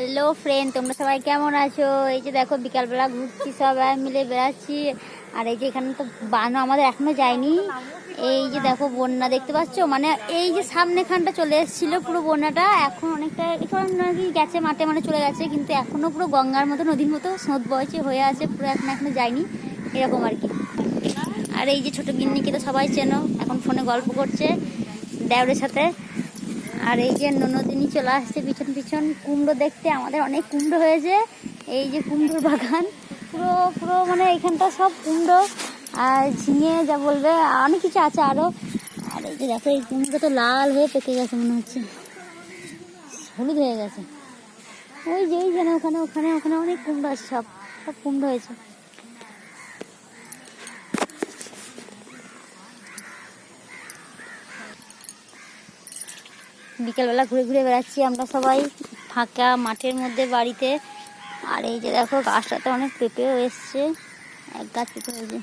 Hello friend তোমরা সবাই কেমন আছো? এই যে দেখো, বিকালবেলা ঘুরছি, সবাই মিলে বেড়াচ্ছি। আর এই যে এখানে তো বানো আমাদের এখনও যায়নি। এই যে দেখো, বন্যা দেখতে পাচ্ছ? মানে এই যে সামনে খানটা চলে এসেছিল পুরো বন্যাটা, এখন অনেকটা এখন নাকি গেছে, মাঠে মানে চলে গেছে, কিন্তু এখনও পুরো গঙ্গার মতো, নদীর মতো স্রোত বয়সে হয়ে আছে, পুরো এখন এখনও যায়নি। এরকম আর কি। আর এই যে ছোটো গিন্নিকে তো সবাই চেনো, এখন ফোনে গল্প করছে, দেওরের সাথে। আর এই যে ননদিনী চলে আসছে পিছন পিছন। কুমড়ো দেখতে আমাদের অনেক কুমড়ো হয়েছে। এই যে কুমড়োর বাগান। পুরো পুরো মানে এখানটা সব কুমড়ো আর ঝিঙে যা বলবে অনেক কিছু আছে আরও আর এই যে দেখো, এই কুমড়ো তো লাল হয়ে পেকে গেছে মনে হচ্ছে। হলুদ হয়ে গেছে। ওই যে এই যেন ওখানে ওখানে ওখানে অনেক কুমড়ো আছে সব। সব কুমড়ো হয়েছে। বিকেলবেলা ঘুরে ঘুরে বেড়াচ্ছি আমরা সবাই ফাঁকা মাঠের মধ্যে বাড়িতে। আর এই যে দেখো, গাছটাতে অনেক পেঁপেও এসছে। এক গাছ পেঁপে হয়েছে।